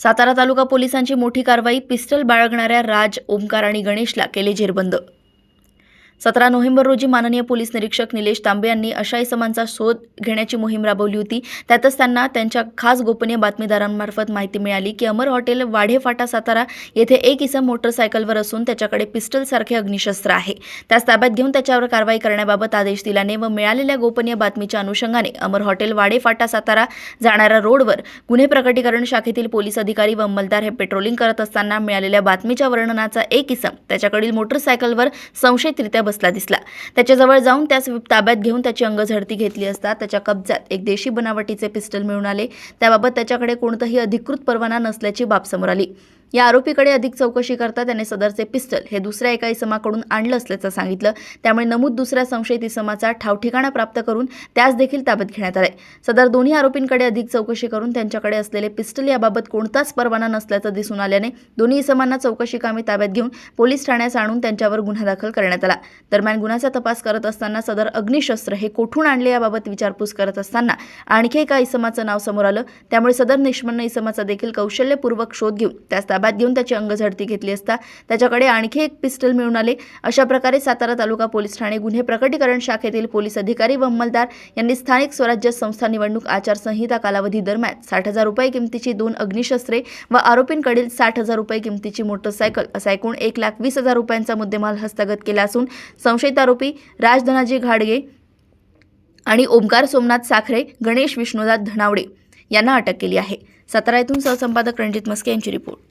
सातारा तालुका पोलिसांची मोठी कारवाई पिस्टल बाळगणाऱ्या राज ओमकार आणि गणेशला केले जेरबंद सतरा नोव्हेंबर रोजी माननीय पोलीस निरीक्षक निलेश तांबे यांनी अशा इसमांचा शोध घेण्याची मोहीम राबवली होती. त्यातच त्यांना त्यांच्या खास गोपनीय बातमीदारांमार्फत माहिती मिळाली की अमर हॉटेल वाढेफाटा सातारा येथे एक इसम मोटरसायकलवर असून त्याच्याकडे पिस्टलसारखे अग्निशस्त्र आहे. त्यास ताब्यात घेऊन त्याच्यावर कारवाई करण्याबाबत आदेश दिल्याने व मिळालेल्या गोपनीय बातमीच्या अनुषंगाने अमर हॉटेल वाढेफाटा सातारा जाणाऱ्या रोडवर गुन्हे प्रकटीकरण शाखेतील पोलीस अधिकारी व अंमलदार हे पेट्रोलिंग करत असताना मिळालेल्या बातमीच्या वर्णनाचा एक इसम त्याच्याकडील मोटरसायकलवर संशयितरित्या बसला दिसला. त्याच्याजवळ जाऊन त्यास ताब्यात घेऊन त्याची अंगझडती घेतली असता त्याच्या कब्जात एक देशी बनावटीचे पिस्टल मिळून आले. त्याबाबत त्याच्याकडे कोणताही अधिकृत परवाना नसल्याची बाब समोर आली. या आरोपीकडे अधिक चौकशी करता त्याने सदरचे पिस्टल हे दुसऱ्या एका इसमाकडून आणलं असल्याचं सांगितलं. त्यामुळे नमूद दुसऱ्या संशयित इसमाचा ठावठिकाणा प्राप्त करून त्यास देखील ताब्यात घेण्यात आले सदर दोन्ही आरोपींकडे अधिक चौकशी करून त्यांच्याकडे असलेले पिस्टल याबाबत कोणताच परवाना नसल्याचं दिसून आल्याने दोन्ही इसमांना चौकशी कामे ताब्यात घेऊन पोलीस ठाण्यास आणून त्यांच्यावर गुन्हा दाखल करण्यात आला. दरम्यान गुन्ह्याचा तपास करत असताना सदर अग्निशस्त्र हे कोठून आणले याबाबत विचारपूस करत असताना आणखी एका इसमाचं नाव समोर आलं. त्यामुळे सदर निष्पन्न इसमाचा देखील कौशल्यपूर्वक शोध घेऊन त्यास ताब्यात घेऊन त्याची अंगझडती घेतली असता त्याच्याकडे आणखी एक पिस्टल मिळून आले. अशा प्रकारे सातारा तालुका पोलीस ठाणे गुन्हे प्रकटीकरण शाखेतील पोलीस अधिकारी व अंमलदार यांनी स्थानिक स्वराज्य संस्था निवडणूक आचारसंहिता कालावधी दरम्यान साठ हजार रुपये किमतीची दोन अग्निशस्त्रे व आरोपींकडील साठ हजार रुपये किमतीची मोटरसायकल असा एकूण एक लाख वीस हजार रुपयांचा मुद्देमाल हस्तगत केला असून संशयित आरोपी राजधनाजी घाडगे आणि ओमकार सोमनाथ साखरे गणेश विष्णुदास धनावडे यांना अटक केली आहे. सातारा येथून सहसंपादक रणजित मस्के यांची रिपोर्ट.